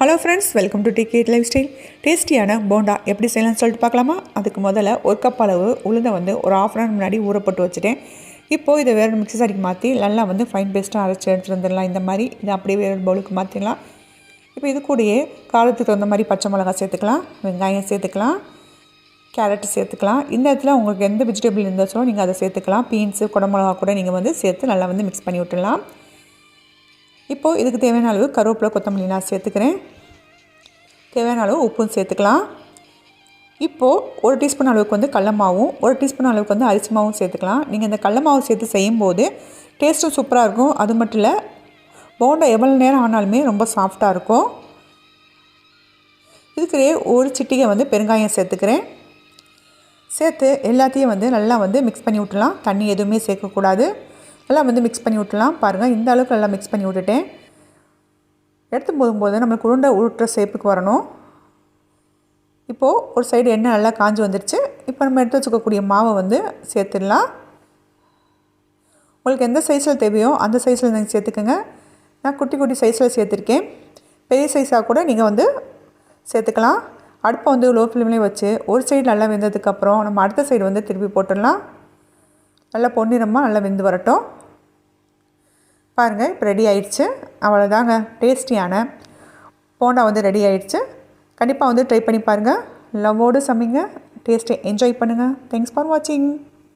Hello friends welcome to decade life style டேஸ்டியான போண்டா எப்படி செய்யலாம்னு சொல்லிட்டு பார்க்கலாமா? அதுக்கு முதல்ல ஒரு கப் அளவு உளுந்தை வந்து ஒரு ஆஃப் அன் முன்னாடி ஊறப்பட்டு வச்சுட்டேன். இப்போது இதை வேறு மிக்ஸி சாரிக்கு மாற்றி நல்லா வந்து ஃபைன் பேஸ்ட்டாக அரைச்சி எடுத்துட்டு வந்துடலாம். இந்த மாதிரி இதை அப்படியே வேறு பவுலுக்கு மாற்றிடலாம் இப்போ இது கூடயே காலத்துக்கு தகுந்த மாதிரி பச்சை மிளகா சேர்த்துக்கலாம் வெங்காயம் சேர்த்துக்கலாம் கேரட் சேர்த்துக்கலாம். இந்த இடத்துல உங்களுக்கு எந்த வெஜிடபிள் இருந்தாச்சோ நீங்கள் அதை சேர்த்துக்கலாம். பீன்ஸு குடமிளகா கூட நீங்கள் வந்து சேர்த்து நல்லா வந்து மிக்ஸ் பண்ணி விட்டுடலாம். இப்போது இதுக்கு தேவையான அளவு கருவேப்பிலை கொத்தமல்லி நான் சேர்த்துக்கிறேன். தேவையான அளவு உப்பும் சேர்த்துக்கலாம். இப்போது ஒரு டீஸ்பூன் அளவுக்கு வந்து கடல மாவும் ஒரு டீஸ்பூன் அளவுக்கு வந்து அரிசி மாவும் சேர்த்துக்கலாம். நீங்கள் இந்த கடல மாவு சேர்த்து செய்யும்போது டேஸ்ட்டும் சூப்பராக இருக்கும். அது மட்டும் இல்லை போண்டா எவ்வளோ நேரம் ஆனாலுமே ரொம்ப சாஃப்டாக இருக்கும். இதுக்கு ஒரு சிட்டிகை வந்து பெருங்காயம் சேர்த்துக்கிறேன். சேர்த்து எல்லாத்தையும் வந்து நல்லா வந்து மிக்ஸ் பண்ணி விட்டுலாம் தண்ணி எதுவுமே சேர்க்கக்கூடாது. எல்லாம் வந்து மிக்ஸ் பண்ணி விட்டுலாம் பாருங்கள் இந்த அளவுக்கு நல்லா மிக்ஸ் பண்ணி விட்டுட்டேன் எடுத்து போகும்போது நம்மளுக்கு உருண்டை உருட்டுற சேப்புக்கு வரணும். இப்போது ஒரு சைடு எண்ணெய் நல்லா காஞ்சி வந்துடுச்சு இப்போ நம்ம எடுத்து வச்சுக்கக்கூடிய மாவை வந்து சேர்த்துடலாம். உங்களுக்கு எந்த சைஸில் தேவையோ அந்த சைஸில் நீங்கள் சேர்த்துக்கோங்க. நான் குட்டி குட்டி சைஸில் சேர்த்துருக்கேன். பெரிய சைஸாக கூட நீங்கள் வந்து சேர்த்துக்கலாம். அடுப்பை வந்து லோ ஃப்ளேம்லேயே வச்சு ஒரு சைடு நல்லா வெந்ததுக்கப்புறம் நம்ம அடுத்த சைடு வந்து திருப்பி போட்டுடலாம். நல்லா பொன்னிறமாக நல்லா வெந்து வரட்டும். பாருங்கள் இப்போ ரெடி ஆயிடுச்சு. அவ்வளோதாங்க டேஸ்டியான போண்டா வந்து ரெடி ஆயிடுச்சு. கண்டிப்பாக வந்து ட்ரை பண்ணி பாருங்கள் லவ்வோடு சமைங்க. டேஸ்ட்டை என்ஜாய் பண்ணுங்கள் தேங்க்ஸ் ஃபார் வாட்சிங்